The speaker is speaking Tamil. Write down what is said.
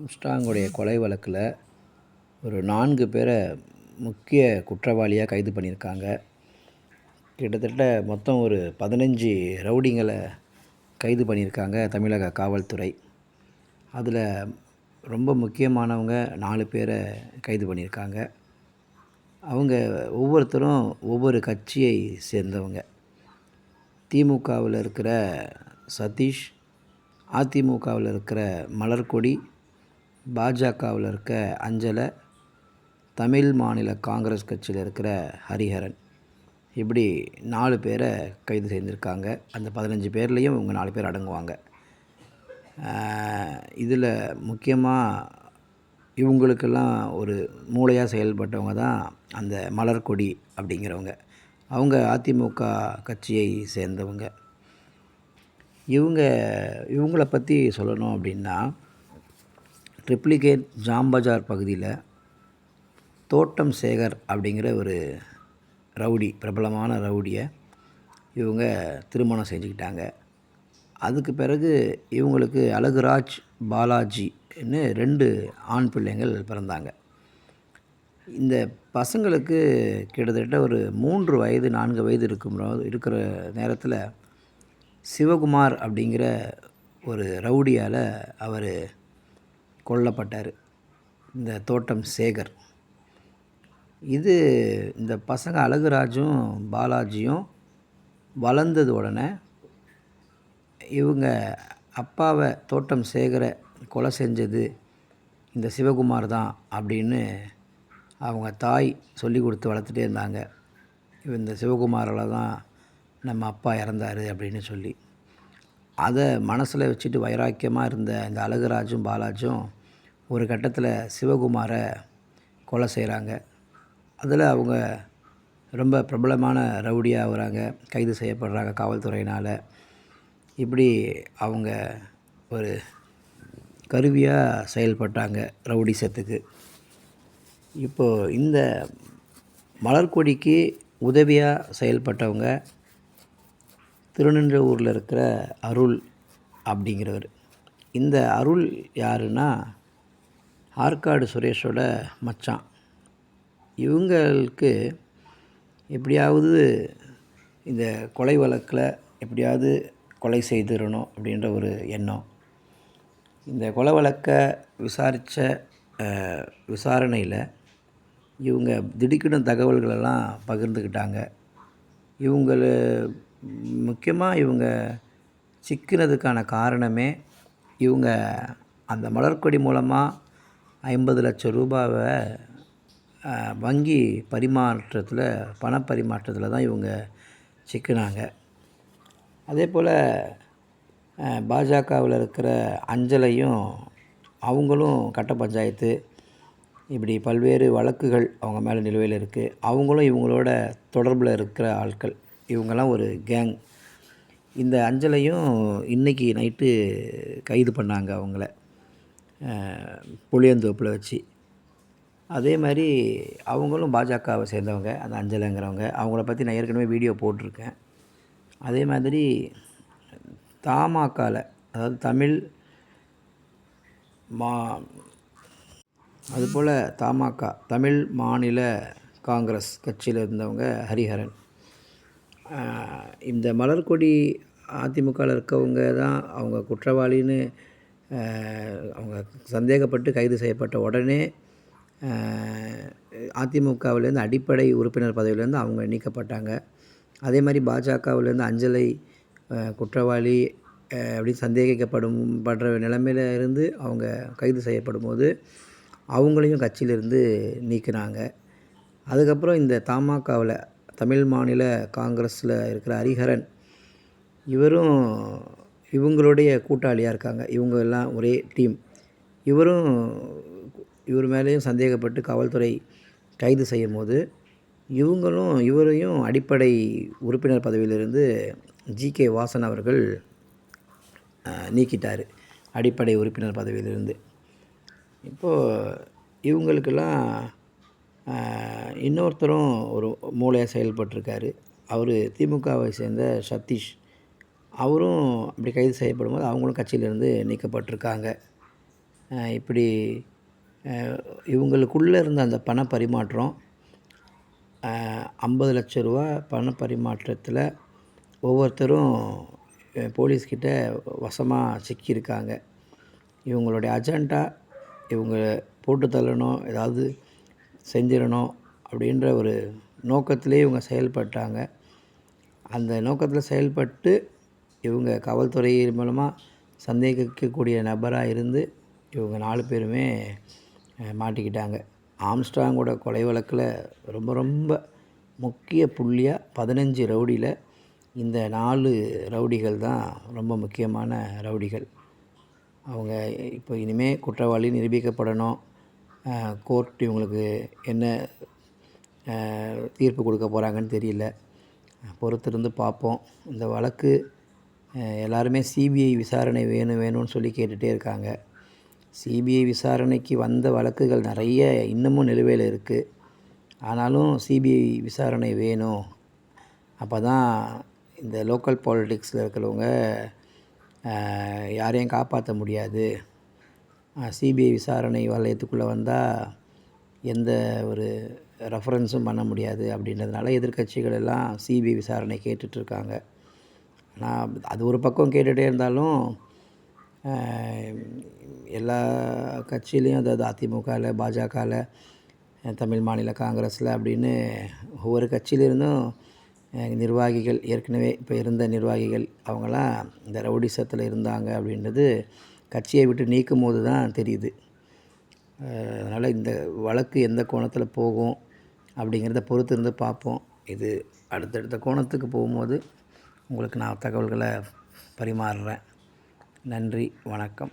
ஆம்ஸ்டாங்குடைய கொலை வழக்கில் ஒரு நான்கு பேரை முக்கிய குற்றவாளியாக கைது பண்ணியிருக்காங்க. கிட்டத்தட்ட மொத்தம் ஒரு பதினஞ்சு ரவுடிங்களை கைது பண்ணியிருக்காங்க தமிழக காவல்துறை. அதில் ரொம்ப முக்கியமானவங்க நாலு பேரை கைது பண்ணியிருக்காங்க. அவங்க ஒவ்வொருத்தரும் ஒவ்வொரு கட்சியை சேர்ந்தவங்க. திமுகவில் இருக்கிற சதீஷ் அதிமுகவில் இருக்கிற மலர்கொடி பாஜகவில் இருக்க அஞ்சலை தமிழ் மாநில காங்கிரஸ் கட்சியில் இருக்கிற ஹரிஹரன். இப்படி நாலு பேரை கைது செய்திருக்காங்க. அந்த பதினஞ்சு பேர்லேயும் இவங்க நாலு பேர் அடங்குவாங்க. இதில் முக்கியமாக இவங்களுக்கெல்லாம் ஒரு மூளையாக செயல்பட்டவங்க தான் அந்த மலர்கொடி அப்படிங்கிறவங்க. அவங்க அதிமுக கட்சியை சேர்ந்தவங்க. இவங்க இவங்கள பற்றி சொல்லணும் அப்படின்னா ட்ரிப்ளிகேட் ஜாம்பஜார் பகுதியில் தோட்டம் சேகர் அப்படிங்கிற ஒரு ரவுடி பிரபலமான ரவுடியை இவங்க திருமணம் செஞ்சுக்கிட்டாங்க. அதுக்கு பிறகு இவங்களுக்கு அழகுராஜ் பாலாஜின்னு ரெண்டு ஆண் பிள்ளைங்கள் பிறந்தாங்க. இந்த பசங்களுக்கு கிட்டத்தட்ட ஒரு மூன்று வயது நான்கு வயது இருக்கும் இருக்கிற நேரத்தில் சிவகுமார் அப்படிங்கிற ஒரு ரவுடியால் அவர் கொல்லப்பட்டார் இந்த தோட்டம் சேகர். இது இந்த பசங்க அழகுராஜும் பாலாஜியும் வளர்ந்தது உடனே இவங்க அப்பாவை தோட்டம் சேகரை கொலை செஞ்சது இந்த சிவகுமார் தான் அப்படின்னு அவங்க தாய் சொல்லி கொடுத்து வளர்த்துட்டே இருந்தாங்க. இந்த சிவகுமாரால் தான் நம்ம அப்பா இறந்தார் அப்படின்னு சொல்லி. அதை மனசில் வச்சுட்டு வைராக்கியமாக இருந்த இந்த அழகுராஜும் பாலாஜும் ஒரு கட்டத்தில் சிவகுமாரை கொலை செய்கிறாங்க. அதில் அவங்க ரொம்ப பிரபலமான ரவுடியாக ஆகுறாங்க கைது செய்யப்படுறாங்க காவல்துறையினால். இப்படி அவங்க ஒரு கருவியாக செயல்பட்டாங்க ரவுடிசத்துக்கு இப்போது இந்த மலர்கொடிக்கு உதவியாக செயல்பட்டவங்க திருநின்றவூரில் இருக்கிற அருள் அப்படிங்கிறவர். இந்த அருள் யாருன்னா ஆற்காடு சுரேஷோட மச்சான். இவங்களுக்கு எப்படியாவது இந்த கொலை வழக்கில் எப்படியாவது கொலை செய்திடணும் அப்படின்ற ஒரு எண்ணம். இந்த கொலை வழக்கை விசாரித்த விசாரணையில் இவங்க திடுக்கிடும் தகவல்களெல்லாம் பகிர்ந்துக்கிட்டாங்க இவங்கள முக்கியமாக இவங்க சிக்கினதுக்கான காரணமே இவங்க அந்த மலர்கொடி மூலமாக ஐம்பது லட்சம் ரூபாவை வங்கி பரிமாற்றத்தில் பணப்பரிமாற்றத்தில் தான் இவங்க சிக்கினாங்க. அதே போல் பாஜகவில் இருக்கிற அஞ்சலையும் அவங்களும் கட்ட பஞ்சாயத்து இப்படி பல்வேறு வழக்குகள் அவங்க மேலே நிலுவையில் இருக்குது அவங்களும் இவங்களோட தொடர்பில் இருக்கிற ஆட்கள். இவங்கெல்லாம் ஒரு கேங். இந்த அஞ்சலையும் இன்றைக்கி நைட்டு கைது பண்ணாங்க அவங்கள. புளியந்தோப்பில் வச்சு. அதே மாதிரி அவங்களும் பாஜகவை சேர்ந்தவங்க அந்த அஞ்சலைங்கிறவங்க. அவங்கள பற்றி நான் ஏற்கனவே வீடியோ போட்டிருக்கேன். அதே மாதிரி தமாகாவில் அதாவது தமிழ் மா அதுபோல் தாமாக்கா தமிழ் மாநில காங்கிரஸ் கட்சியில் இருந்தவங்க ஹரிஹரன். இந்த மலர்கொடி அதிமுகவில் இருக்கவங்க தான் அவங்க குற்றவாளின்னு அவங்க சந்தேகப்பட்டு கைது செய்யப்பட்ட உடனே அதிமுகவிலேருந்து அடிப்படை உறுப்பினர் பதவியிலேருந்து அவங்க நீக்கப்பட்டாங்க. அதே மாதிரி பாஜகவிலேருந்து அஞ்சலை குற்றவாளி அப்படின்னு சந்தேகிக்கப்படும் படுற நிலைமையில இருந்து அவங்க கைது செய்யப்படும் போது அவங்களையும் கட்சியிலேருந்து நீக்கினாங்க. அதுக்கப்புறம் இந்த தமாகாவில் தமிழ் மாநில காங்கிரஸில் இருக்கிற ஹரிஹரன் இவரும் இவங்களுடைய கூட்டாளியாக இருக்காங்க. இவங்க எல்லாம் ஒரே டீம். இவரும் இவர் மேலேயும் சந்தேகப்பட்டு காவல்துறை கைது செய்யும் போது இவங்களும் இவரையும் அடிப்படை உறுப்பினர் பதவியிலிருந்து ஜி. கே. வாசன் அவர்கள் நீக்கிட்டார். அடிப்படை உறுப்பினர் பதவியிலிருந்து. இப்போது இவங்களுக்கெல்லாம் இன்னொருத்தரும் ஒரு மூளையாக செயல்பட்டிருக்காரு. அவர் திமுகவை சேர்ந்த சதீஷ். அவரும் அப்படி கைது செய்யப்படும் போது அவங்களும் கட்சியிலேருந்து நீக்கப்பட்டிருக்காங்க. இப்படி இவங்களுக்குள்ளே இருந்த அந்த பண பரிமாற்றம் ஐம்பது லட்ச ரூபா பண பரிமாற்றத்தில் ஒவ்வொருத்தரும் போலீஸ்கிட்ட வசமாக சிக்கியிருக்காங்க. இவங்களுடைய அஜெண்டா இவங்க போட்டு தள்ளணும் ஏதாவது செஞ்சிடணும் அப்படின்ற ஒரு நோக்கத்திலே இவங்க செயல்பட்டாங்க. அந்த நோக்கத்தில் செயல்பட்டு இவங்க காவல்துறை மூலமாக சந்தேகிக்கக்கூடிய நபராக இருந்து இவங்க நாலு பேருமே மாட்டிக்கிட்டாங்க. ஆம்ஸ்ட்ராங்கோட கொலை வழக்கில் ரொம்ப ரொம்ப முக்கிய புள்ளியாக பதினஞ்சு ரவுடியில் இந்த நாலு ரவுடிகள் தான் ரொம்ப முக்கியமான ரவுடிகள். அவங்க இப்போ இனிமேல் குற்றவாளி நிரூபிக்கப்படணும். கோர்ட் இவங்களுக்கு என்ன தீர்ப்பு கொடுக்க போகிறாங்கன்னு தெரியல. பொறுத்திருந்து பார்ப்போம். இந்த வழக்கு எல்லாருமே சிபிஐ விசாரணை வேணும் வேணும்னு சொல்லி கேட்டுகிட்டே இருக்காங்க. சிபிஐ விசாரணைக்கு வந்த வழக்குகள் நிறைய இன்னமும் நிலுவையில் இருக்குது ஆனாலும் சிபிஐ விசாரணை வேணும். அப்போ தான் இந்த லோக்கல் பாலிட்டிக்ஸில் இருக்கிறவங்க யாரையும் காப்பாற்ற முடியாது. சிபிஐ விசாரணை வலயத்துக்குள்ளே வந்தால் எந்த ஒரு ரெஃபரன்ஸும் பண்ண முடியாது அப்படின்றதுனால எதிர்கட்சிகள் எல்லாம் சிபிஐ விசாரணை கேட்டுட்ருக்காங்க நான் அது ஒரு பக்கம் கேட்டுகிட்டே இருந்தாலும் எல்லா கட்சியிலையும் அதாவது அதிமுகவில் பாஜகவில் தமிழ் மாநில காங்கிரஸில் அப்படின்னு ஒவ்வொரு கட்சியிலிருந்தும் நிர்வாகிகள் ஏற்கனவே இப்போ இருந்த நிர்வாகிகள் அவங்களாம் இந்த ரவுடிசத்தில் இருந்தாங்க அப்படின்றது கட்சியை விட்டு நீக்கும் போது தான் தெரியுது. அதனால் இந்த வழக்கு எந்த கோணத்தில் போகும் அப்படிங்கிறத பொறுத்து இருந்து பார்ப்போம். இது அடுத்தடுத்த கோணத்துக்கு போகும்போது உங்களுக்கு நான் தகவல்களை பரிமாறுறேன். நன்றி வணக்கம்.